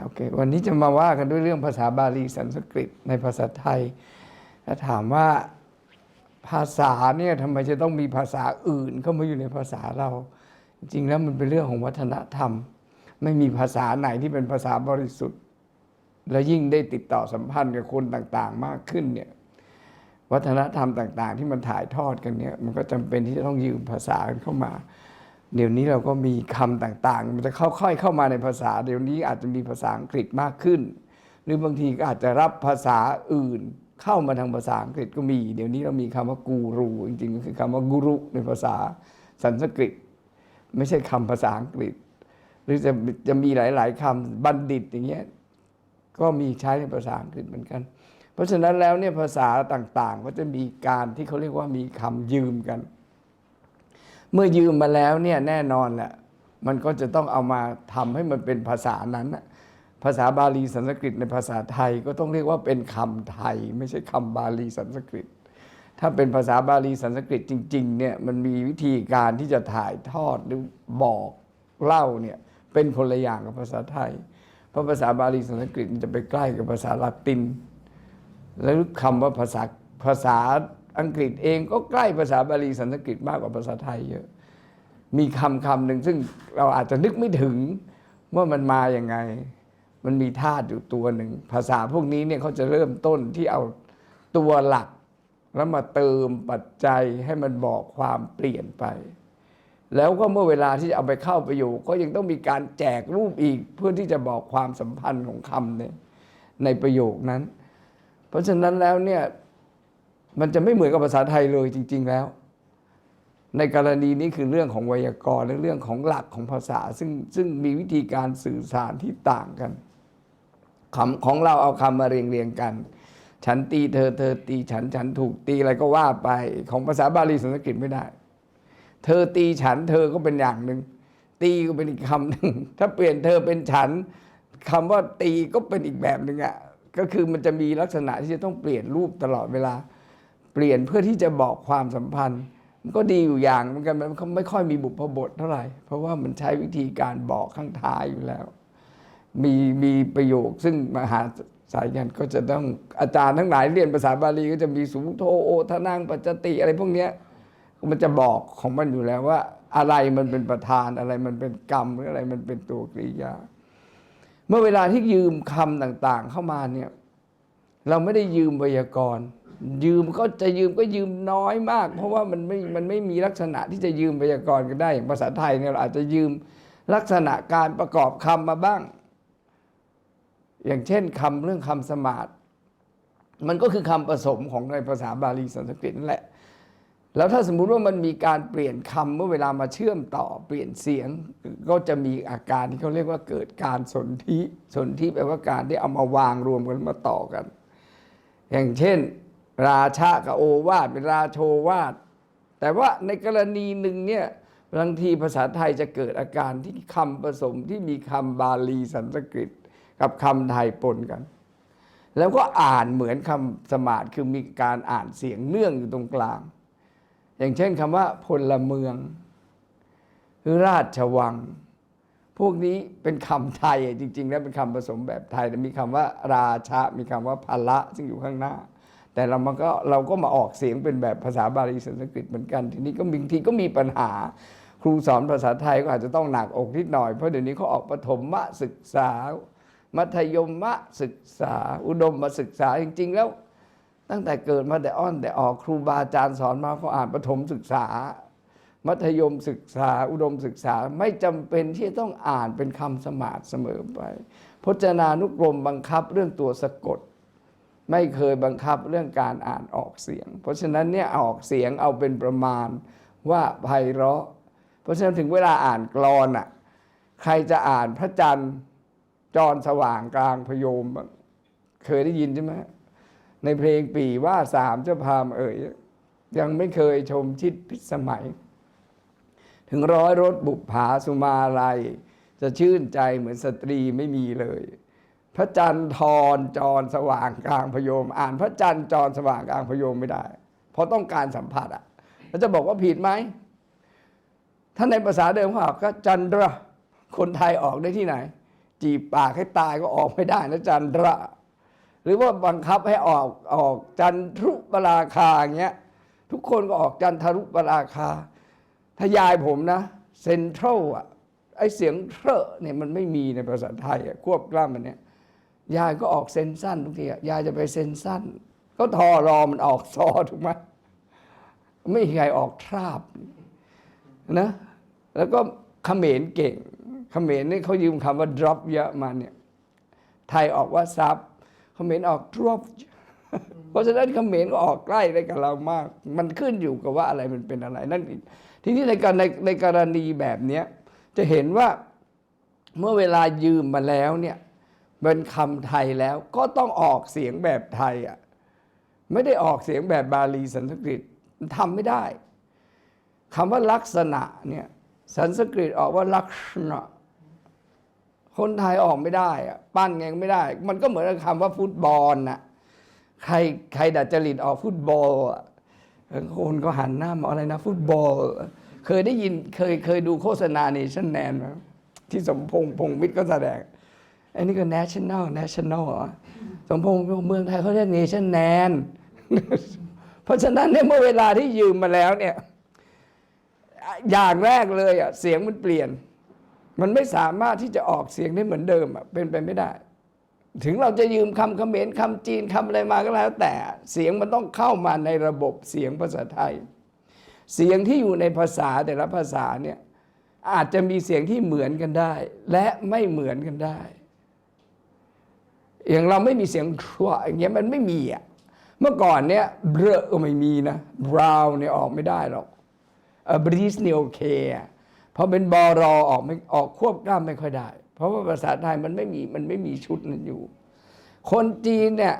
โอเค วันนี้จะมาว่ากันด้วยเรื่องภาษาบาลีสันสกฤตในภาษาไทย ถ้าถามว่าภาษาเนี่ยทำไมจะต้องมีภาษาอื่นเข้ามาอยู่ในภาษาเรา จริงแล้วมันเป็นเรื่องของวัฒนธรรม ไม่มีภาษาไหนที่เป็นภาษาบริสุทธิ์ และยิ่งได้ติดต่อสัมพันธ์กับคนต่างๆ มากขึ้นเนี่ยวัฒนธรรมต่าง ๆ ที่มันถ่ายทอดกันเนี่ยมันก็จำเป็นที่จะต้องยืมภาษาเข้ามา เดี๋ยวนี้เราก็มีคำต่างๆ มันจะค่อยๆเข้ามาในภาษา เดี๋ยวนี้อาจจะมีภาษาอังกฤษมากขึ้น หรือบางทีก็อาจจะรับภาษาอื่น เข้ามาทางภาษาอังกฤษก็มี เดี๋ยวนี้เรามีคำว่ากูรูจริงๆก็คือคำว่ากุรุในภาษาสันสกฤต ไม่ใช่คำภาษาอังกฤษ หรือจะจะมีหลาย ๆคำบัณฑิตอย่างเงี้ยก็มีใช้ในภาษาอังกฤษเหมือนกัน เพราะฉะนั้นแล้วเนี่ยภาษาต่างๆ ก็จะมีการที่เขาเรียกว่ามีคำยืมกัน เมื่อยืมมาแล้วเนี่ยแน่นอนแหละมันก็จะต้องเอามาทำให้มันเป็นภาษานั้นนะภาษาบาลีสันสกฤตในภาษาไทยก็ต้องเรียกว่าเป็นคำไทย ไม่ใช่คำบาลีสันสกฤต ถ้าเป็นภาษาบาลีสันสกฤตจริงๆเนี่ยมันมีวิธีการที่จะถ่ายทอดหรือบอกเล่าเนี่ยเป็นคนละอย่างกับภาษาไทย เพราะภาษาบาลีสันสกฤตจะไปใกล้กับภาษาละติน แล้วคำว่าภาษาภาษา อังกฤษเองก็ใกล้ภาษาบาลีสันสกฤตมากกว่าภาษาไทยเยอะ มีคำคำหนึ่งซึ่งเราอาจจะนึกไม่ถึงว่ามันมาอย่างไง มันมีธาตุอยู่ตัวหนึ่ง ภาษาพวกนี้เนี่ยเขาจะเริ่มต้นที่เอาตัวหลัก แล้วมาเติมปัจจัยให้มันบอกความเปลี่ยนไป แล้วก็เมื่อเวลาที่จะเอาไปเข้าประโยคก็ยังต้องมีการแจกรูปอีกเพื่อที่จะบอกความสัมพันธ์ของคำเนี่ยในประโยคนั้น เพราะฉะนั้นแล้วเนี่ย มันจะไม่เหมือนกับภาษาไทยเลยจริง ๆ แล้ว ในกรณีนี้คือเรื่องของไวยากรณ์และเรื่องของหลักของภาษา ซึ่งซึ่งมีวิธีการสื่อสารที่ต่างกันคำของเราเอาคำมาเรียงเรียงกัน ฉันตีเธอเธอตีฉันฉันถูกตีอะไรก็ว่าไป ของภาษาบาลีสันสกฤตไม่ได้ เธอตีฉันเธอก็เป็นอย่างหนึ่งตีก็เป็นอีกคำหนึ่งถ้าเปลี่ยนเธอเป็นฉันคำว่าตีก็เป็นอีกแบบหนึ่งอะก็คือมันจะมีลักษณะที่จะต้องเปลี่ยนรูปตลอดเวลา เปลี่ยนเพื่อที่จะบอกความสัมพันธ์ มันก็ดีอยู่อย่างเหมือนกันมันไม่ค่อยมีบุพบทเท่าไหร่ เพราะว่ามันใช้วิธีการบอกข้างท้ายอยู่แล้ว มีมีประโยคซึ่งมหาสายกันก็จะต้องอาจารย์ทั้งหลายเรียนภาษาบาลีก็จะมีสูโทโอทนังปัจจติอะไรพวกเนี้ยมันจะบอกของมันอยู่แล้วว่า อะไรมันเป็นประธานอะไรมันเป็นกรรมหรืออะไรมันเป็นตัวกริยา เมื่อเวลาที่ยืมคำต่างๆเข้ามาเนี่ย เราไม่ได้ยืมไวยากรณ์ ยืมก็จะยืมก็ยืมน้อยมาก เพราะว่ามันไม่มันไม่มีลักษณะที่จะยืมไวยากรณ์กันได้อย่างภาษาไทยเนี่ยเราอาจจะยืมลักษณะการประกอบคำมาบ้าง อย่างเช่นคำเรื่องคำสมาธิมันก็คือคำผสมของในภาษาบาลีสันสกฤตนั่นแหละ แล้วถ้าสมมุติว่ามันมีการเปลี่ยนคำเมื่อเวลามาเชื่อมต่อเปลี่ยนเสียงก็จะมีอาการที่เขาเรียกว่าเกิดการสนธิสนธิแปลว่าการที่เอามาวางรวมกันมาต่อกัน อย่างเช่น ราชากับโอวาทเป็นราโชวาท แต่ว่าในกรณีหนึ่งเนี่ยบางทีภาษาไทยจะเกิดอาการที่คำผสมที่มีคำบาลีสันสกฤต กับคำไทยปนกัน แล้วก็อ่านเหมือนคำสมาธิคือมีการอ่านเสียงเนื่องอยู่ตรงกลาง อย่างเช่นคำว่าพลเมืองหรือราชวัง พวกนี้เป็นคำไทยจริงๆ แล้วเป็นคำผสมแบบไทยแต่มีคำว่าราชะมีคำว่าพละซึ่งอยู่ข้างหน้า แต่เรามันก็เราก็มาออกเสียงเป็นแบบภาษาบาลีสันสกฤตเหมือนกัน ทีนี้ก็บางทีก็มีปัญหา ครูสอนภาษาไทยก็อาจจะต้องหนักอกนิดหน่อย เพราะเดี๋ยวนี้เขาออกปฐมมศึกษา มัธยมมศึกษา อุดมมาศึกษาจริง ๆ แล้ว ตั้งแต่เกิดมาแต่อ้อนแต่ออกครูบาอาจารย์สอนมาเขาอ่านปฐมศึกษา มัธยมศึกษา อุดมศึกษาไม่จำเป็นที่ต้องอ่านเป็นคำสมาธิเสมอไป พจนานุกรมบังคับเรื่องตัวสะกด ไม่เคยบังคับเรื่องการอ่านออกเสียง เพราะฉะนั้นเนี่ยออกเสียงเอาเป็นประมาณว่าไพเราะ เพราะฉะนั้นถึงเวลาอ่านกรอนอะใครจะอ่านพระจันทร์จรสว่างกลางพยม เคยได้ยินใช่ไหมในเพลงปีว่าสามเจ้าพามเอ่ยยังไม่เคยชมชิดพิสมัย ถึงร้อยรถบุปผาสุมาลัย จะชื่นใจเหมือนสตรีไม่มีเลย พระจันทร์ทรจรสว่างกลางพยม อ่านพระจันทร์จรสว่างกลางพยมไม่ได้ เพราะต้องการสัมผัสอะแล้วจะบอกว่าผิดไหมถ้าในภาษาเดิมเขาบอกก็จันทระคนไทยออกได้ที่ไหน จีบปากให้ตายก็ออกไม่ได้นะจันทระหรือว่าบังคับให้ออกออกจันทรุปราคาอย่างเงี้ยทุกคนก็ออกจันทรุปราคา ถ้ายายผมนะเซนทรัลอะไอเสียงเทรเนี่ยมันไม่มีในภาษาไทยอะควบกล้ามมันเนี่ย ยายก็ออกเซนสั้นทุกทีอะยายจะไปเซนสั้น ก็ทอรอมันออกซอถูกไหมไม่มีใครออกทราบนะแล้วก็เขมรเก่งเขมรนี่เขายืมคำว่า drop เยอะมาเนี่ยไทยออกว่าซับเขมรออก drop เพราะฉะนั้นเขมรก็ออกใกล้ได้กับเรามาก มันขึ้นอยู่กับว่าอะไรมันเป็นอะไรนั่นอีกทีนี้ในการในในกรณีแบบเนี้ยจะเห็นว่าเมื่อเวลายืมมาแล้วเนี่ย เป็นคำไทยแล้วก็ต้องออกเสียงแบบไทยอะไม่ได้ออกเสียงแบบบาลีสันสกฤตมันทำไม่ได้คำว่าลักษณะเนี่ยสันสกฤตออกว่าลักษณะ คนไทยออกไม่ได้อะปั้นไงไม่ได้ มันก็เหมือนคำว่าฟุตบอลน่ะใครใครดัดจริตออกฟุตบอลอะคนก็หันหน้ามาอะไรนะ ฟุตบอล เคยได้ยินเคยเคยดูโฆษณาเนชั่นแนนไหมที่สมพงษ์พงษ์มิตรก็แสดง อันนี้ก็ national national เหรอสมพงษ์เมืองไทยเขาเรียก nation แนนเพราะฉะนั้นเนี่ยเมื่อเวลาที่ยืมมาแล้วเนี่ยอย่างแรกเลยอะเสียงมันเปลี่ยน มันไม่สามารถที่จะออกเสียงได้เหมือนเดิมอะเป็นไปไม่ได้ ถึงเราจะยืมคำเขมรคำจีนคำอะไรมาก็แล้ว แต่เสียงมันต้องเข้ามาในระบบเสียงภาษาไทย เสียงที่อยู่ในภาษาแต่ละภาษาเนี่ยอาจจะมีเสียงที่เหมือนกันได้ และไม่เหมือนกันได้ อย่างเราไม่มีเสียงทรวอย่างเงี้ยมันไม่มีอะเมื่อก่อนเนี่ยเบรก็ไม่มีนะบราวเนี่ยออกไม่ได้หรอกบรีสเนี่ยโอเคอะพอเป็นบอรอออกไม่ออกควบกล้ามไม่ค่อยได้ เพราะว่าภาษาไทยมันไม่มีมันไม่มีชุดนั้นอยู่ คนจีนเนี่ย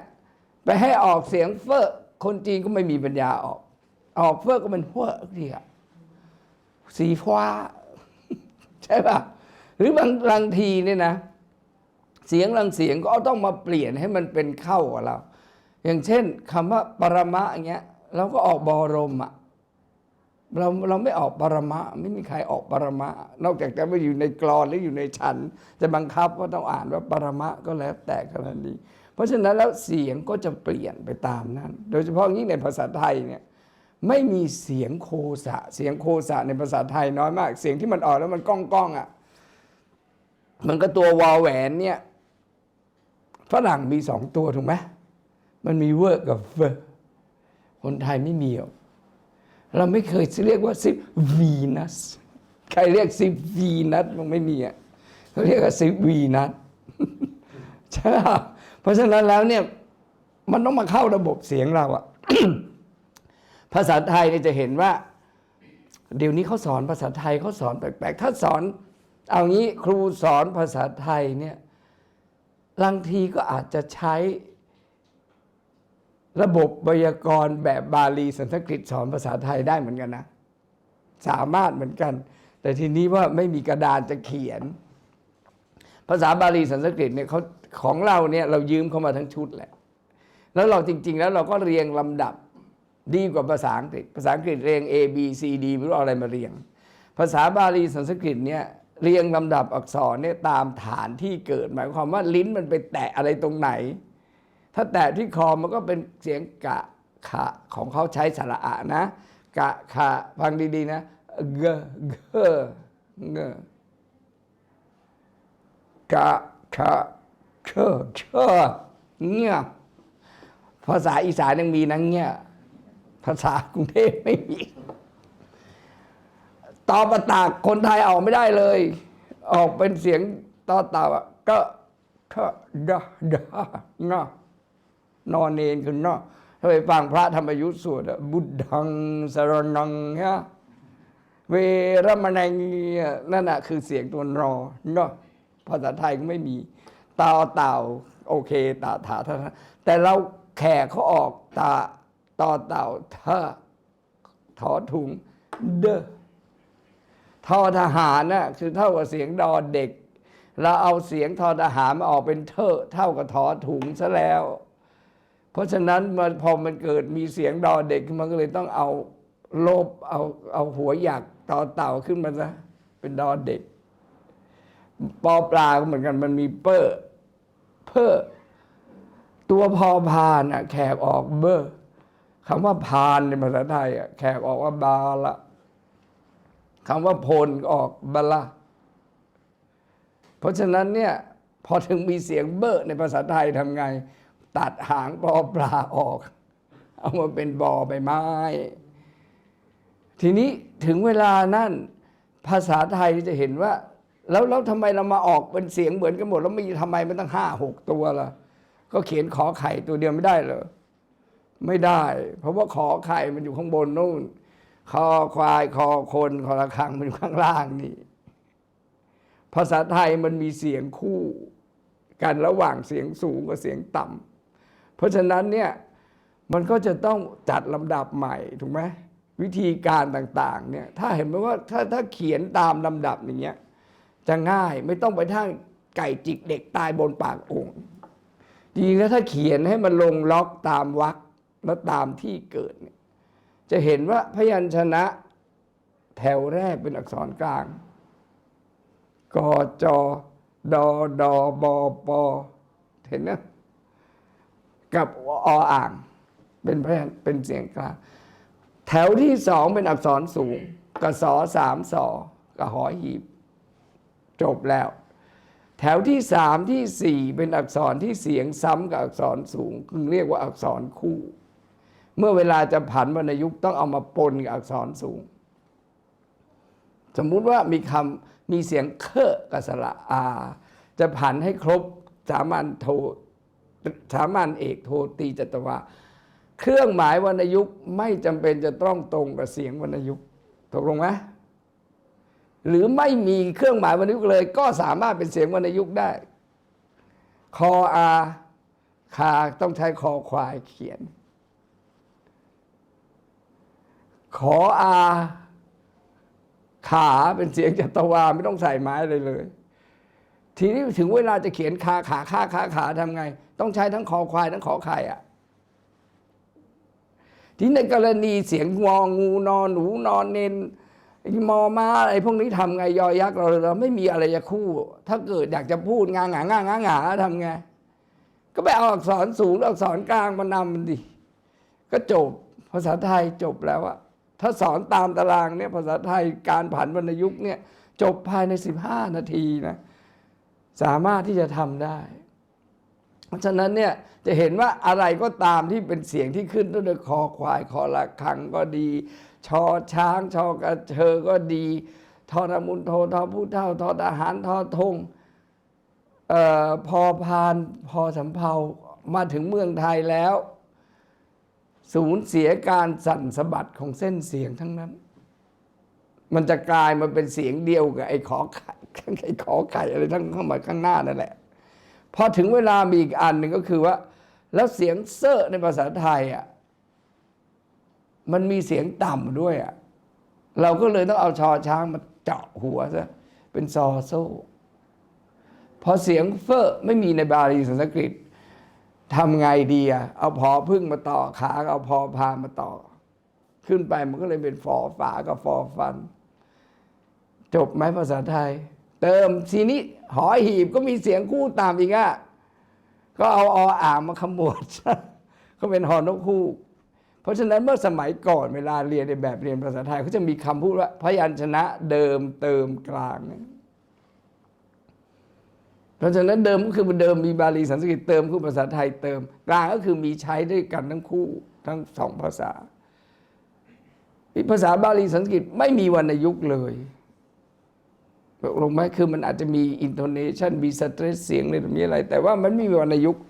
ไปให้ออกเสียงเฟอคนจีนก็ไม่มีปัญญาออก ออกเฟอก็เป็นหัวเดียสีฟ้า ใช่ป่ะ หรือบางบางทีเนี่ยนะ เสียงบางเสียงก็ต้องมาเปลี่ยนให้มันเป็นเข้ากับเรา อย่างเช่นคำว่าปรมะอย่างเงี้ยเราก็ออกบรมอะเราเราไม่ออกปรมะ ไม่มีใครออกปรมะ นอกจากจะไม่อยู่ในกรอนหรืออยู่ในฉันจะบังคับว่าต้องอ่านว่าปรมะก็แล้วแต่กรณีเพราะฉะนั้นแล้วเสียงก็จะเปลี่ยนไปตามนั้น โดยเฉพาะยิ่งในภาษาไทยเนี่ยไม่มีเสียงโคสะ เสียงโคสะในภาษาไทยน้อยมาก เสียงที่มันออกแล้วมันก้องก้องอะมันก็ตัววอลแหวนเนี่ย ฝรั่งมีสองตัวถูกไหมมันมีเวอร์กับเวอร์คนไทยไม่มีเราไม่เคยเรียกว่าซิวีนัสใครเรียกซิวีนัสมันไม่มีอะเขาเรียกว่าซิวีนัสใช่ไหมเพราะฉะนั้นแล้วเนี่ยมันต้องมาเข้าระบบเสียงเราอะภาษาไทยเนี่ยจะเห็นว่า เดี๋ยวนี้เขาสอนภาษาไทยเขาสอนแปลกๆ ถ้าสอน เอางี้ครูสอนภาษาไทยเนี่ย บางทีก็อาจจะใช้ระบบไวยากรณ์แบบบาลีสันสกฤตสอนภาษาไทยได้เหมือนกันนะ สามารถเหมือนกัน แต่ทีนี้ว่าไม่มีกระดานจะเขียน ภาษาบาลีสันสกฤตเนี่ยเขาของเราเนี่ยเรายืมเข้ามาทั้งชุดแหละ แล้วเราจริง ๆ แล้วเราก็เรียงลำดับดีกว่าภาษาอังกฤษ ภาษาอังกฤษเรียง A B C D ไม่รู้อะไรมาเรียง ภาษาบาลีสันสกฤตเนี่ย เรียงลำดับอักษรเนี่ยตามฐานที่เกิด หมายความว่าลิ้นมันไปแตะอะไรตรงไหน ถ้าแตะที่คอมันก็เป็นเสียงกะขะของเขาใช้สระอะนะ กะขะฟังดีๆนะเกเกเงกะขะเชเชเงี้ยภาษาอีสานยังมีนะเงี้ยภาษากรุงเทพไม่มี ตอประตากคนไทยออกไม่ได้เลย ออกเป็นเสียงต่อตาอะก็ก็ดะดะงะนอนเนนคือนาะถ้าไปฟังพระธรรมยุทธสวดบุตดังสรนังฮะเวรมณีนั่นน่ะคือเสียงตัวนอเนาะภาษาไทยก็ไม่มีตาเต่าโอเคตาถาท่าแต่เราแขกเขาออกตาต่อเต่าท่าถอถุงเด้อ ทอทหารน่ะคือเท่ากับเสียงดอเด็ก เราเอาเสียงทอทหารมาออกเป็นเทอเท่ากับทอถุงซะแล้ว เพราะฉะนั้นมันพอมันเกิดมีเสียงดอเด็กมันก็เลยต้องเอาลบเอาเอาหัวหยักต่อเต่าขึ้นมาซะเป็นดอเด็ก ปอปลาก็เหมือนกันมันมีเปอร์เพอตัวพอพานอะแขกออกเบอร์คำว่าพานในภาษาไทยอะแขกออกว่าบาละ คำว่าพลก็ออกบละเพราะฉะนั้นเนี่ยพอถึงมีเสียงเบอร์ในภาษาไทยทำไง ตัดหางปอปลาออก เอามาเป็นบอใบไม้ ทีนี้ถึงเวลานั่นภาษาไทยจะเห็นว่า แล้วแล้วทำไมเรามาออกเป็นเสียงเหมือนกันหมด แล้วมีทำไมมันตั้งห้าหกตัวล่ะ ก็เขียนขอไข่ตัวเดียวไม่ได้เหรอไม่ได้ เพราะว่าขอไข่มันอยู่ข้างบนนู่น คอควายคอคนคอระฆังมันอยู่ข้างล่างนี่ ภาษาไทยมันมีเสียงคู่กันระหว่างเสียงสูงกับเสียงต่ำเพราะฉะนั้นเนี่ยมันก็จะต้องจัดลำดับใหม่ถูกไหมวิธีการต่างๆเนี่ยถ้าเห็นไหมว่าถ้าถ้าเขียนตามลำดับอย่างเงี้ยจะง่ายไม่ต้องไปทั้งไก่จิกเด็กตายบนปากโองค์จริงๆแล้วถ้าเขียนให้มันลงล็อกตามวรรคและตามที่เกิดเนี่ย จะเห็นว่าพยัญชนะ แถวแรกเป็นอักษรกลางกจดดบปเห็นนะกับออ่าง เป็นพยัญเป็นเสียงกลาง แถวที่สองเป็นอักษรสูงกสอสามสอกหอหีบ จบแล้ว แถวที่สามที่สี่เป็นอักษรที่เสียงซ้ำกับอักษรสูง คือเรียกว่าอักษรคู่ เมื่อเวลาจะผันวรรณยุกต์ต้องเอามาปนกับอักษรสูง สมมุติว่ามีคำมีเสียงเคอะกับสระอา จะผันให้ครบสามัญโทสามัญเอกโทตีจัตวาเครื่องหมายวรรณยุกต์ไม่จำเป็นจะต้องตรงกับเสียงวรรณยุกต์ตกลงไหมหรือไม่มีเครื่องหมายวรรณยุกต์เลย ก็สามารถเป็นเสียงวรรณยุกต์ได้ คออาคาต้องใช้คอควายเขียน ขออาขาเป็นเสียงจัตวาไม่ต้องใส่ไม้เลยเลย ทีนี้ถึงเวลาจะเขียนคาขาขาขาขาทำไง ต้องใช้ทั้งคอควายทั้งขอไข่อะที่ในกรณีเสียงงองูนอนหนูนอนเนนมอมาอะไรพวกนี้ทำไงยอยักษ์เราเราไม่มีอะไรจะคู่ ถ้าเกิดอยากจะพูดงางางางางาทำไง ก็ไปเอาอักษรสูงอักษรกลางมานำมันดิก็จบภาษาไทยจบแล้วอะ ถ้าสอนตามตารางเนี่ยภาษาไทยการผันวรรณยุกต์เนี่ยจบภายใน 15 นาทีนะสามารถที่จะทำได้ เพราะฉะนั้นเนี่ยจะเห็นว่าอะไรก็ตามที่เป็นเสียงที่ขึ้นต้นด้วยคอควายคอระฆังก็ดี ชอช้างชอกระเชอก็ดีทอนามุนโททอผู้เท่าทอทหารทอธงเออพอพานพอสำเภามาถึงเมืองไทยแล้ว สูญเสียการสั่นสะบัดของเส้นเสียงทั้งนั้น มันจะกลายมาเป็นเสียงเดียวกับไอ้ขอไข่ไอ้ขอไข่อะไรทั้งข้างมาข้างหน้านั่นแหละพอถึงเวลามีอีกอันหนึ่งก็คือว่า แล้วเสียงเซอร์ในภาษาไทยอะมันมีเสียงต่ำด้วยอะเราก็เลยต้องเอาชอช้างมาเจาะหัวซะเป็นซอโซ่พอเสียงเฟอร์ไม่มีในบาลีสันสกฤต ทำไงดีอะเอาพอพึ่งมาต่อขาเอาพอพามาต่อ ขึ้นไปมันก็เลยเป็นฟอฝากับฟอฟัน จบไหมภาษาไทย เติมทีนี้หอหีบก็มีเสียงคู่ตามอีกอะก็เอาออ่างมาขมวดก็เป็นหอนกคู่ เพราะฉะนั้นเมื่อสมัยก่อนเวลาเรียนในแบบเรียนภาษาไทยเขาจะมีคำพูดว่าพยัญชนะเดิมเติมกลางเพ ราะฉะนั้นเดิมก็คือเดิมมีบาลีสันสกฤตเติมคู่ภาษาไทยเติม กลางก็คือมีใช้ด้วยกันทั้งคู่ทั้งสองภาษา ภาษาบาลีสันสกฤตไม่มีวรรณยุกต์เลยลงไหมคือมันอาจจะมีอินโทเนชันมีสเตรสเสียงอะไรแบบนี้อะไร แต่ว่ามันไม่มีวรรณยุกต์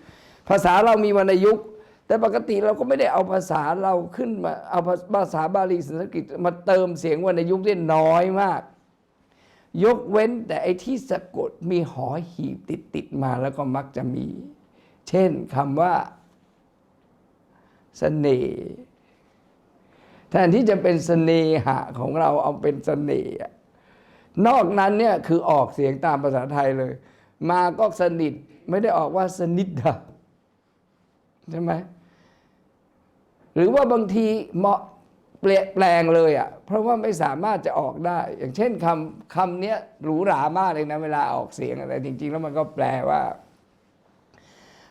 ภาษาเรามีวรรณยุกต์แต่ปกติเราก็ไม่ได้เอาภาษาเราขึ้นมาเอาภาษาบาลีสันสกฤตมาเติมเสียงวรรณยุกต์ได้น้อยมาก ยกเว้นแต่ไอ้ที่สะกดมีหอหีบติดติดๆมาแล้วก็มักจะมี เช่นคำว่าเสน่ห์แทนที่จะเป็นเสน่หะของเราเอาเป็นเสน่ห์นอกนั้นเนี่ยคือออกเสียงตามภาษาไทยเลย มาก็สนิทไม่ได้ออกว่าสนิทใช่ไหมหรือว่าบางทีเหมาะ เปลี่ยนแปลงเลยอะเพราะว่าไม่สามารถจะออกได้ อย่างเช่นคำคำเนี้ยหรูหรามากเลยนะเวลาออกเสียงอะไรจริง ๆ แล้วมันก็แปลว่า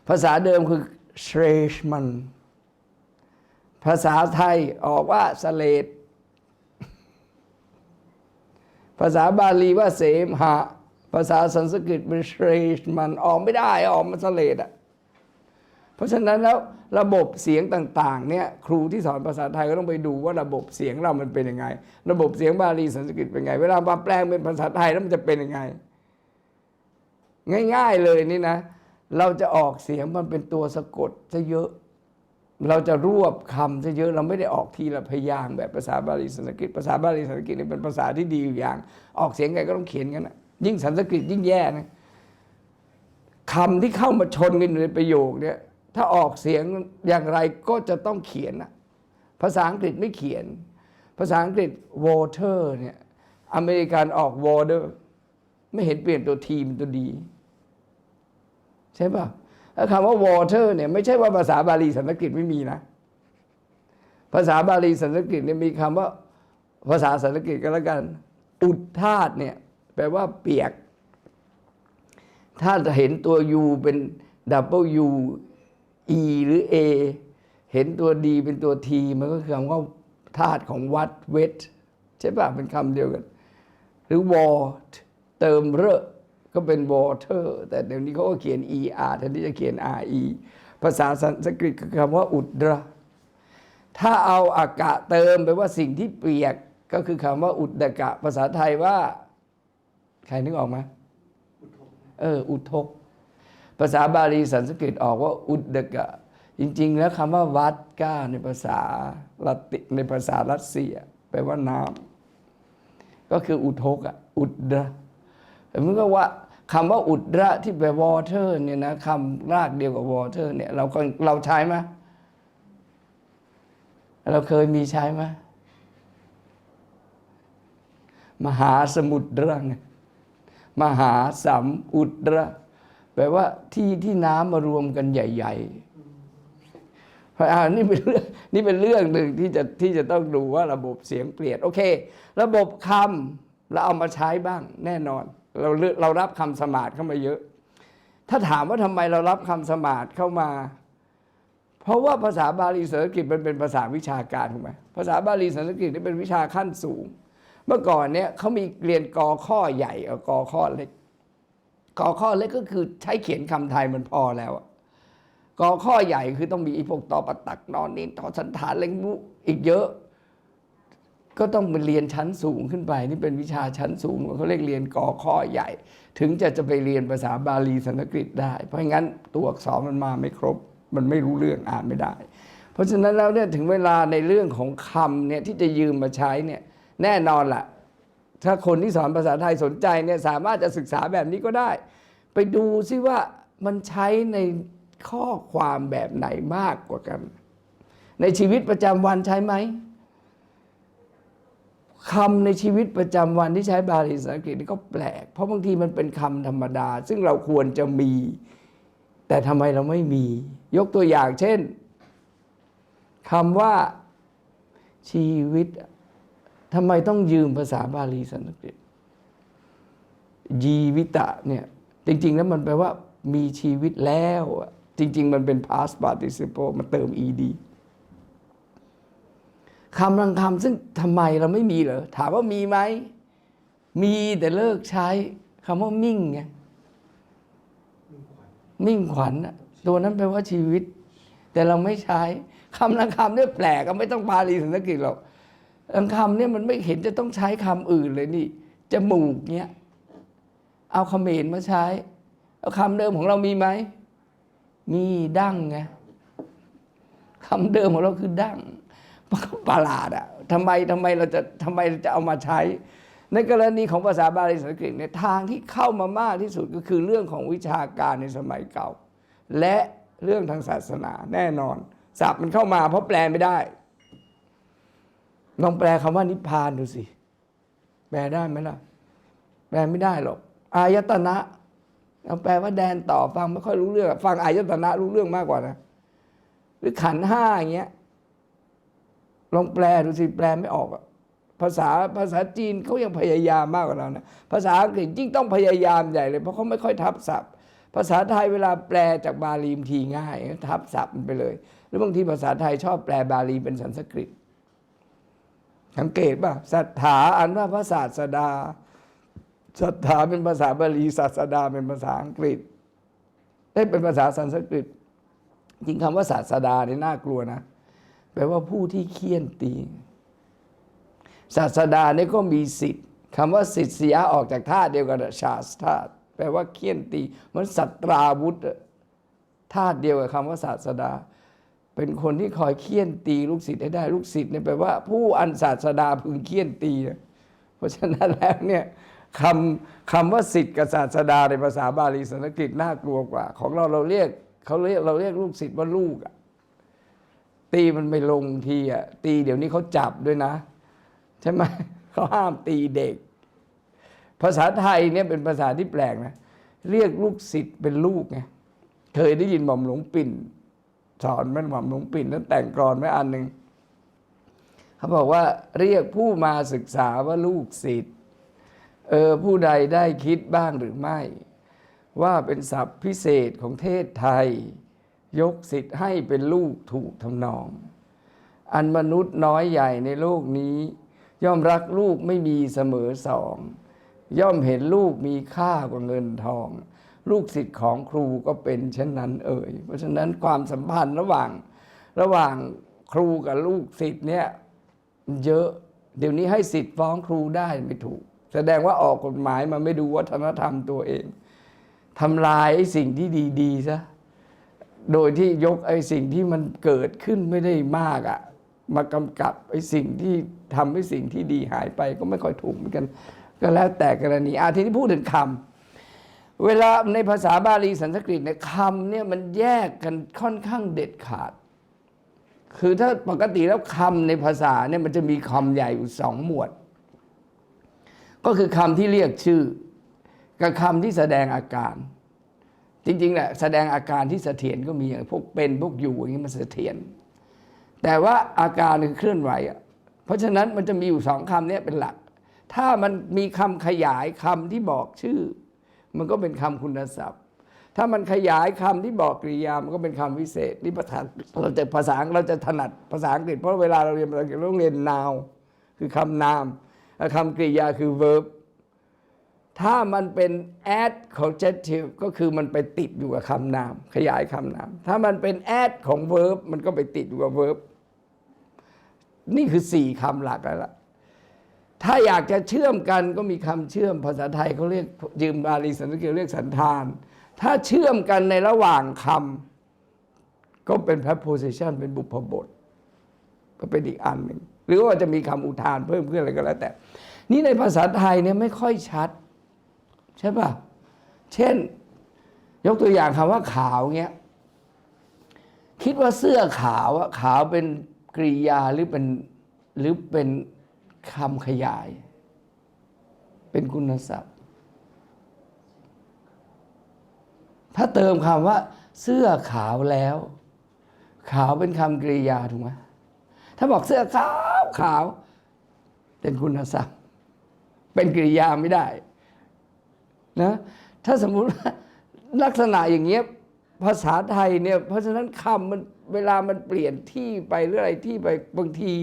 ภาษาเดิมคือ s h r e s h m a n ภาษาไทยออกว่าสเลดภาษาบาลีว่าเสมหะ ภาษาสันสกฤตเป็น s h r e s h m a n ออกไม่ได้ออกมาสเลดอะ เพราะฉะนั้นแล้วระบบเสียงต่างๆเนี่ยครูที่สอนภาษาไทยก็ต้องไปดูว่าระบบเสียงเรามันเป็นยังไง ระบบเสียงบาลีสันสกฤตเป็นไง เวลามาแปลงเป็นภาษาไทยแล้วมันจะเป็นยังไง ง่าย ๆเลยนี่นะ เราจะออกเสียงมันเป็นตัวสะกดซะเยอะ เราจะรวบคำซะเยอะ เราไม่ได้ออกทีละพยางค์แบบภาษาบาลีสันสกฤตภาษาบาลีสันสกฤตนี่เป็นภาษาที่ดีอยู่อย่าง ออกเสียงไงก็ต้องเขียนกันนะยิ่งสันสกฤตยิ่งแย่นะคำที่เข้ามาชนกันอยู่ในประโยคเนี่ย ถ้าออกเสียงอย่างไรก็จะต้องเขียนนะภาษาอังกฤษไม่เขียน ภาษาอังกฤษ water เนี่ยอเมริกันออก water ไม่เห็นเปลี่ยนตัวทีเป็นตัวดี ใช่ป่ะแล้วคำว่า water เนี่ยไม่ใช่ว่าภาษาบาลีสันสกฤตไม่มีนะ ภาษาบาลีสันสกฤตเนี่ยมีคำว่า ภาษาสันสกฤตก็แล้วกัน อุดธาตุเนี่ยแปลว่าเปียก ถ้าเห็นตัว u เป็น w e หรือ a เห็นตัว d เป็นตัว t มันก็คือคำว่าธาตุของวัดเวทใช่ป่ะเป็นคำเดียวกัน หรือ w a t เติมเรอก็เป็น water แต่เดี๋ยวนี้เขาก็เขียน er แทนที่จะเขียน re ภาษาสันสกฤตคือคำว่าอุดระถ้าเอาอากาศเติมไปว่าสิ่งที่เปียกก็คือคำว่าอุดดกะ ภาษาไทยว่า ใครนึกออกไหมเออ อุทก ภาษาบาลีสันสกฤตออกว่าอุดดกะ จริง ๆ แล้วคำว่าวัดก้าในภาษาละติในภาษารัสเซียแปลว่าน้ำก็คืออุทกอะอุดระเมือนกับว่าคำว่าอุดระที่แปล water เนี่ยนะคำรากเดียวกับ water เนี่ยเราก็เราใช้ไหมเราเคยมีใช้ไหมมหาสมุทรไงมหาสัมอุดระ แปลว่าที่ที่น้ำมารวมกันใหญ่ ๆ เพราะอ่านี่เป็นเรื่องนี่เป็นเรื่องหนึ่งที่จะที่จะต้องดูว่าระบบเสียงเปลี่ยน โอเค ระบบคำเราเอามาใช้บ้างแน่นอน เราเรารับคำสมาธิเข้ามาเยอะ ถ้าถามว่าทำไมเรารับคำสมาธิเข้ามาเพราะว่าภาษาบาลีสันสกฤตมันเป็นภาษาวิชาการถูกไหมภาษาบาลีสันสกฤตนี่เป็นวิชาขั้นสูง เมื่อก่อนเนี่ยเขามีเรียนกอข้อใหญ่กับกอข้อเล็ก กอข้อเล็กก็คือใช้เขียนคำไทยมันพอแล้วกอข้อใหญ่คือต้องมีอีพวกตอปตักนอนนินตอสันฐานเล็งมุอีกเยอะ ก็ต้องไปเรียนชั้นสูงขึ้นไป นี่เป็นวิชาชั้นสูงเขาเรียกเรียนกอข้อใหญ่ ถึงจะจะไปเรียนภาษาบาลีสันสกฤตได้ เพราะงั้นตัวอักษรมันมาไม่ครบ มันไม่รู้เรื่องอ่านไม่ได้ เพราะฉะนั้นแล้วเนี่ยถึงเวลาในเรื่องของคำเนี่ยที่จะยืมมาใช้เนี่ยแน่นอนล่ะ ถ้าคนที่สอนภาษาไทยสนใจเนี่ยสามารถจะศึกษาแบบนี้ก็ได้ ไปดูซิว่ามันใช้ในข้อความแบบไหนมากกว่ากัน ในชีวิตประจำวันใช้ไหมคำในชีวิตประจำวันที่ใช้บาลีสันสกฤตนี่ก็แปลก เพราะบางทีมันเป็นคำธรรมดา ซึ่งเราควรจะมี แต่ทำไมเราไม่มี ยกตัวอย่างเช่นคำว่าชีวิต ทำไมต้องยืมภาษาบาลีสันสกฤตยีวิตะเนี่ยจริง ๆ แล้วมันแปลว่ามีชีวิตแล้ว จริง ๆ มันเป็น past participle มันเติม ed คำบางคำซึ่งทำไมเราไม่มีเหรอ ถามว่ามีไหม มีแต่เลิกใช้คำว่ามิ่งไงมิ่งขวัญตัวนั้นแปลว่าชีวิต แต่เราไม่ใช้คำบางคำเนี่ยแปลกก็ไม่ต้องบาลีสันสกฤตหรอก คำเนี่ยมันไม่เห็นจะต้องใช้คำอื่นเลยนี่จมูกเนี้ยเอาคเขมรมาใช้ เอาคำเดิมของเรามีไหม มีดั้งไงคำเดิมของเราคือดั้งมันก็ประหลาดอะทำไมทำไมเราจะทำไมเราจะเอามาใช้ ในกรณีของภาษาบาลีสันสกฤตเนี่ยทางที่เข้ามามากที่สุดก็คือเรื่องของวิชาการในสมัยเก่า และเรื่องทางศาสนาแน่นอนศัพท์มันเข้ามาเพราะแปลไม่ได้ ลองแปลคำว่านิพพานดูสิ แปลได้ไหมล่ะ แปลไม่ได้หรอก อายตนะเอาแปลว่าแดนต่อฟังไม่ค่อยรู้เรื่อง ฟังอายตนะรู้เรื่องมากกว่านะ หรือขันห้าอย่างเงี้ย ลองแปลดูสิ แปลไม่ออกอะภาษาภาษาจีนเขายังพยายามมากกว่าเรานะ ภาษาอังกฤษยิ่งต้องพยายามใหญ่เลย เพราะเขาไม่ค่อยทับศัพท์ ภาษาไทยเวลาแปลจากบาลีบางทีง่าย ทับศัพท์มันไปเลย หรือบางทีภาษาไทยชอบแปลบาลีเป็นสันสกฤต สังเกตป่ะศรัทธาอันว่าพระศาสดาศรัทธาเป็นภาษาบาลีศาสดาเป็นภาษาอังกฤษ ได้เป็นภาษาสันสกฤต จริงคำว่าศาสดาเนี่ยน่ากลัวนะ แปลว่าผู้ที่เคี่ยนตีศาสดาเนี่ยก็มีสิทธิ์คำว่าสิทธิ์เสียออกจากธาเดียวกันชาสธาตุแปลว่าเคี่ยนตีเหมันสัตราวุธอะธาเดียวกับคำว่าศาสดา เป็นคนที่คอยเคี่ยนตีลูกศิษย์ให้ได้ลูกศิษย์เนี่ยแปลว่า ผู้อันศาสดาพึงเคี่ยนตีนะเพราะฉะนั้นแล้วเนี่ยคำคำว่าศิษย์กับศาสดาในภาษาบาลีสันสกฤตน่ากลัวกว่า ของเราเราเรียกเขาเรียกเราเรียกลูกศิษย์ว่าลูกอะตีมันไม่ลงทีอะตีเดี๋ยวนี้เขาจับด้วยนะ ใช่ไหมเขาห้ามตีเด็ก ภาษาไทยเนี่ยเป็นภาษาที่แปลกนะ เรียกลูกศิษย์เป็นลูกไงเคยได้ยินหม่อมหลวงปิ่น สอนแม่หม่อมหลวงปิ่นแล้วแต่งกรอนไว้อันหนึ่งเขาบอกว่าเรียกผู้มาศึกษาว่าลูกศิษย์เออผู้ใดได้คิดบ้างหรือไม่ ว่าเป็นศัพท์พิเศษของเทศไทย ยกสิทธิ์ให้เป็นลูกถูกทำนอง อันมนุษย์น้อยใหญ่ในโลกนี้ ย่อมรักลูกไม่มีเสมอสอง ย่อมเห็นลูกมีค่ากว่าเงินทอง ลูกศิษย์ของครูก็เป็นเช่นนั้นเอ่ย เพราะฉะนั้นความสัมพันธ์ระหว่างระหว่างครูกับลูกศิษย์เนี่ยเยอะ เดี๋ยวนี้ให้สิทธิ์ฟ้องครูได้ไม่ถูก แสดงว่าออกกฎหมายมาไม่ดูวัฒนธรรมตัวเองทำลายสิ่งที่ดีๆซะโดยที่ยกไอ้สิ่งที่มันเกิดขึ้นไม่ได้มากอะ่ะมากำกับไอ้สิ่งที่ทำให้สิ่งที่ดีหายไปก็ไม่ค่อยถูกเหมือนกัน ก็แล้วแต่กรณีอาทีนี้พูดถึงคำ เวลาในภาษาบาลีสันสกฤตเนี่ยคำเนี่ยมันแยกกันค่อนข้างเด็ดขาด คือถ้าปกติแล้วคำในภาษาเนี่ยมันจะมีคำใหญ่อยู่สองหมวด ก็คือคำที่เรียกชื่อ กับคำที่แสดงอาการ จริงๆแหละแสดงอาการที่เสถียรก็มีอย่างพวกเป็นพวกอยู่อย่างนี้มันเสถียรแต่ว่าอาการคือเคลื่อนไหวอะเพราะฉะนั้นมันจะมีอยู่สองคำเนี้เป็นหลัก ถ้ามันมีคำขยายคำที่บอกชื่อ มันก็เป็นคำคุณศัพท์ ถ้ามันขยายคำที่บอกกริยา มันก็เป็นคำวิเศษนี่ภาษาเราจะภาษาเราจะถนัดภาษาอังกฤษเพราะเวลาเราเรียนภาษาอังกฤษเราต้องเรียน noun คือคำนามแล้วคำกริยาคือ verb ถ้ามันเป็น add conjunctive ก็คือมันไปติดอยู่กับคำนาม ขยายคำนาม ถ้ามันเป็น add ของ verb มันก็ไปติดอยู่กับ verb นี่คือสี่คำหลักแล้วล่ะ ถ้าอยากจะเชื่อมกันก็มีคำเชื่อมภาษาไทยเขาเรียกยืมบาลีสันสกฤตเรียกสันธาน ถ้าเชื่อมกันในระหว่างคำก็เป็น preposition เป็นบุพบท ก็เป็นอีกอันหนึ่งหรือว่าจะมีคำอุทานเพิ่มขึ้นอะไรก็แล้วแต่ นี่ในภาษาไทยเนี่ยไม่ค่อยชัด ใช่ป่ะ เช่น ยกตัวอย่างคำว่าขาวเงี้ยคิดว่าเสื้อขาวอะขาวเป็นกริยาหรือเป็นหรือเป็น คำขยาย เป็นคุณศัพท์ ถ้าเติมคำว่า เสื้อขาวแล้ว ขาวเป็นคำกริยาถูกไหมถ้าบอกเสื้อขาวขาว เป็นคุณศัพท์ เป็นกริยาไม่ได้นะถ้าสมมุติว่าลักษณะอย่างเงี้ยภาษาไทยเนี่ยเพราะฉะนั้นคำมันเวลามันเปลี่ยนที่ไปหรืออะไรที่ไปบางที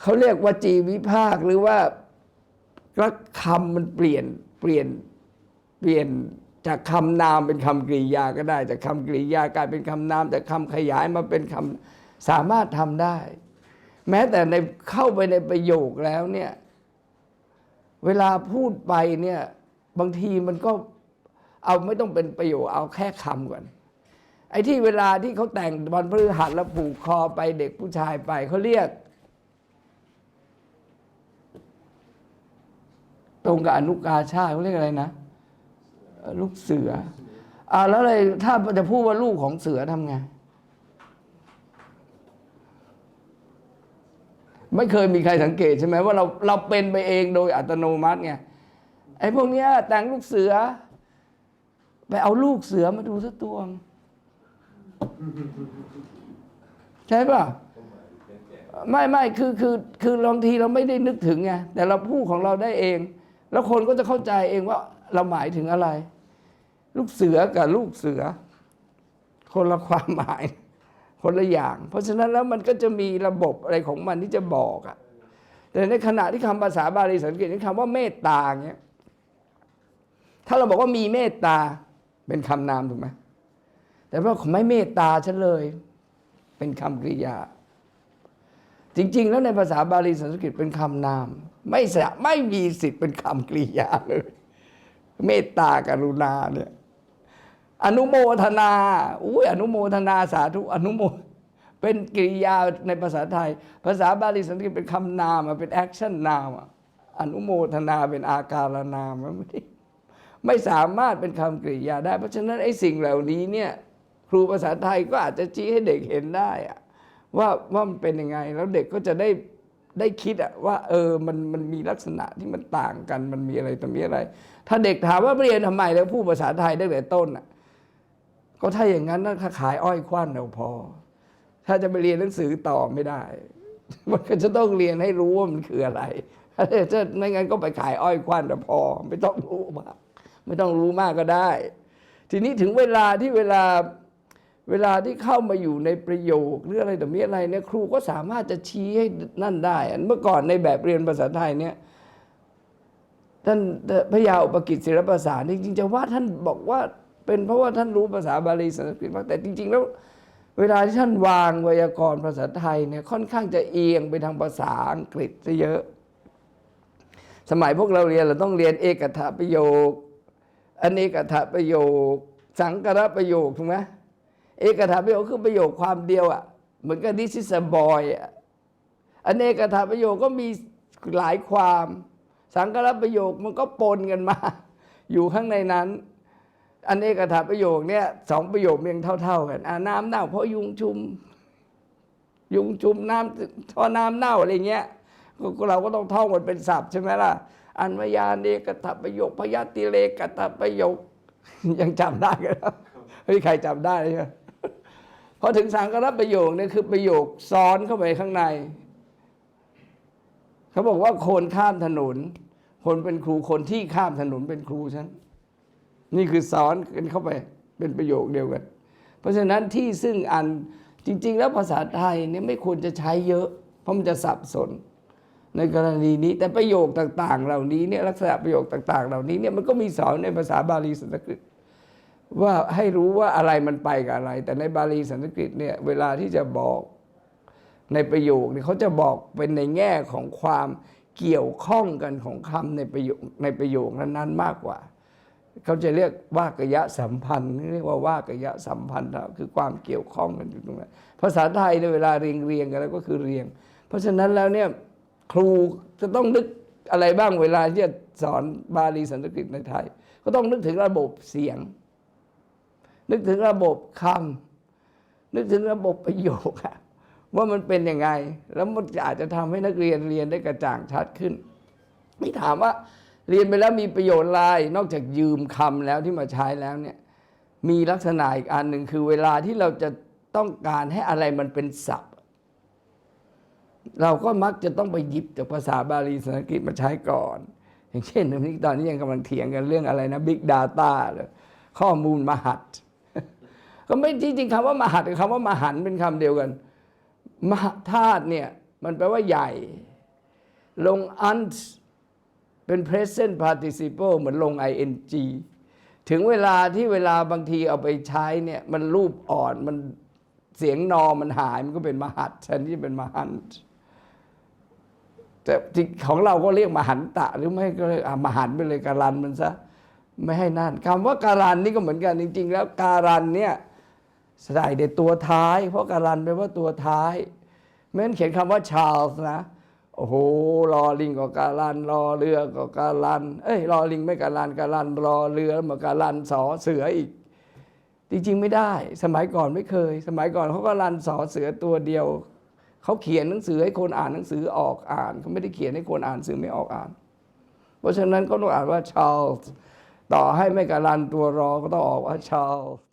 เขาเรียกว่าจีวิภาคหรือว่าคำมันเปลี่ยนเปลี่ยนเปลี่ยนจากคำนามเป็นคำกริยาก็ได้ จากคำกริยากลายเป็นคำนามจากคำขยายมาเป็นคำสามารถทำได้ แม้แต่ในเข้าไปในประโยคแล้วเนี่ยเวลาพูดไปเนี่ยบางทีมันก็เอาไม่ต้องเป็นประโยชน์เอาแค่คำก่อนไอ้ที่เวลาที่เขาแต่งวันพฤหัสแล้วผูกคอไปเด็กผู้ชายไปเขาเรียก ตรงกับอนุกาชาติเขาเรียกอะไรนะลูกเสืออ่าแล้วเลยถ้าจะพูดว่าลูกของเสือทำไงไม่เคยมีใครสังเกตใช่ไหมว่าเราเราเป็นไปเองโดยอัตโนมัติไงไอ้พวกเนี้ยแต่งลูกเสือ ไปเอาลูกเสือมาดูสักตัวงใช่ป่ะไม่ไม่คือคือคือบางทีเราไม่ได้นึกถึงไงแต่เราพูดของเราได้เอง แล้วคนก็จะเข้าใจเองว่าเราหมายถึงอะไร ลูกเสือกับลูกเสือ คนละความหมาย คนละอย่าง เพราะฉะนั้นแล้วมันก็จะมีระบบอะไรของมันที่จะบอกอะแต่ในขณะที่คำภาษาบาลีสังเกตในคำว่าเมตตาเงี้ยถ้าเราบอกว่ามีเมตตาเป็นคำนามถูกไหมแต่ว่าขไม่เมตตาฉันเลย เป็นคำกริยา จริง ๆ แล้วในภาษาบาลีสันสกฤตเป็นคำนาม ไม่สะไม่มีสิทธิ์เป็นคำกริยาเลย เมตตากรุณาเนี่ยอนุโมทนาอุ้ยอนุโมทนาสาธุอนุโมเป็นกริยาในภาษาไทย ภาษาบาลีสันสกฤตเป็นคำนามเป็นแอคชั่นนามอะอนุโมทนาเป็นอาการนามอะไม่ได้ไม่สามารถเป็นคำกริยาได้ เพราะฉะนั้นไอ้สิ่งเหล่านี้เนี่ยครูภาษาไทยก็อาจจะชี้ให้เด็กเห็นได้อะว่าว่ามันเป็นยังไง แล้วเด็กก็จะได้ ได้คิดอะว่า เออมันมันมีลักษณะที่มันต่างกัน มันมีอะไรต่อมีอะไร ถ้าเด็กถามว่าเรียนทำไมแล้วพูดภาษาไทยตั้งแต่ต้นอะก็ถ้าอย่างนั้นถ้าขายอ้อยควันเราพอ ถ้าจะไปเรียนหนังสือต่อไม่ได้ มันก็จะต้องเรียนให้รู้ว่ามันคืออะไรถ้าจะไม่งั้นก็ไปขายอ้อยควันแต่พอ ไม่ต้องรู้มากไม่ต้องรู้มากก็ได้ ทีนี้ถึงเวลาที่เวลา เวลาที่เข้ามาอยู่ในประโยคหรืออะไรต่อมีอะไรเนี่ยครูก็สามารถจะชี้ให้นั่นได้ อันเมื่อก่อนในแบบเรียนภาษาไทยเนี่ยท่านพระยาอุปกิจศิลปศาสตร์จริงๆจะว่าท่านบอกว่าเป็นเพราะว่าท่านรู้ภาษาบาลีสันสกฤตมากแต่จริง ๆ แล้ว เวลาที่ท่านวางไวยากรณ์ภาษาไทยเนี่ยค่อนข้างจะเอียงไปทางภาษาอังกฤษซะเยอะ สมัยพวกเราเรียนเราต้องเรียนเอกถาประโยคอเนกถาประโยค สังกรประโยคถูกไหม เอกถาประโยคคือประโยคความเดียวอะเหมือนกับ this is a boy อะอเนกถาประโยคก็มีหลายความ สังกรประโยคมันก็ปนกันมา อยู่ข้างในนั้น อันเอกถาประโยคเนี่ยสองประโยคมันยังเท่า ๆ กันอ่าน้ำเน่าเพราะยุงชุม ยุงชุมน้ำท่อน้ำเน่าอะไรเงี้ยเราก็ต้องท่องมันเป็นศัพท์ใช่ไหมล่ะ อันวายาเนกถาประโยคพยาติเลกถาประโยคยังจำได้กันแล้วเฮ้ยใครจำได้ใช่ไหม พอถึงสังกรประโยคเนี่ยคือประโยคซ้อนเข้าไปข้างใน เขาบอกว่าคนข้ามถนน คนเป็นครูคนที่ข้ามถนนเป็นครูฉันนี่คือสอนกันเข้าไปเป็นประโยคเดียวกัน เพราะฉะนั้นที่ซึ่งอันจริง ๆ แล้วภาษาไทยเนี่ยไม่ควรจะใช้เยอะ เพราะมันจะสับสนในกรณีนี้แต่ประโยคต่าง ๆ เหล่านี้เนี่ยลักษณะประโยคต่าง ๆ เหล่านี้เนี่ยมันก็มีสอนในภาษาบาลีสันสกฤต ว่าให้รู้ว่าอะไรมันไปกับอะไร แต่ในบาลีสันสกฤตเนี่ยเวลาที่จะบอกในประโยคเนี่ยเขาจะบอกเป็นในแง่ของความเกี่ยวข้องกันของคำในประโยคในประโยคนั้นๆมากกว่า เขาจะเรียกว่ากยะสัมพันธ์เรียกว่าว่ากยะสัมพันธ์คือความเกี่ยวข้องกันอยู่ตรงนั้นภาษาไทยในเวลาเรียงเรียงกันแล้วก็คือเรียง เพราะฉะนั้นแล้วเนี่ยครูจะต้องนึกอะไรบ้างเวลาที่จะสอนบาลีสันสกฤตในไทย ก็ต้องนึกถึงระบบเสียง นึกถึงระบบคำนึกถึงระบบประโยคอะว่ามันเป็นยังไง แล้วมันอาจจะทำให้นักเรียนเรียนได้กระจ่างชัดขึ้นไม่ถามว่าเรียนไปแล้วมีประโยชน์อะไรนอกจากยืมคำแล้วที่มาใช้แล้วเนี่ย มีลักษณะอีกอันหนึ่งคือเวลาที่เราจะต้องการให้อะไรมันเป็นศัพท์ เราก็มักจะต้องไปหยิบจากภาษาบาลีสันสกฤตมาใช้ก่อน อย่างเช่นตอนนี้ยังกำลังเถียงกันเรื่องอะไรนะ Big Data เลยข้อมูลมหัศ ก็ไม่จริงๆคำว่ามหัศกับคำว่ามหันเป็นคำเดียวกัน มหธาตุเนี่ยมันแปลว่าใหญ่ ลงอันเป็น present participle เหมือนลง ing ถึงเวลาที่เวลาบางทีเอาไปใช้เนี่ยมันรูปอ่อนมันเสียงนอมันหายมันก็เป็นมหัศแทนที่เป็นมหันแต่ของเราก็เรียกมหันตะ หรือไม่ก็เรียกอะมหันไปเลยการันมันซะไม่ให้นั่นคำว่าการันนี่ก็เหมือนกันจริง ๆ แล้วการันเนี่ย ใส่ในตัวท้าย เพราะการันแปลว่าตัวท้ายไม่งั้นเขียนคำว่าชาร์ลส์นะ โอ้โหรอลิงก็การันรอเรือก็การัน เอ้ยรอลิงไม่การันการันรอเรือมาการันสอเสืออีก จริงๆไม่ได้ สมัยก่อนไม่เคย สมัยก่อนเขาก็รันสอเสือตัวเดียวเขาเขียนหนังสือให้คนอ่านหนังสือออกอ่านเขาไม่ได้เขียนให้คนอ่านสื่อไม่ออกอ่าน เพราะฉะนั้นก็ต้องอ่านว่าชาร์ลส์ต่อให้ไม่การันตัวรอก็ต้องออกว่าชาร์ลส์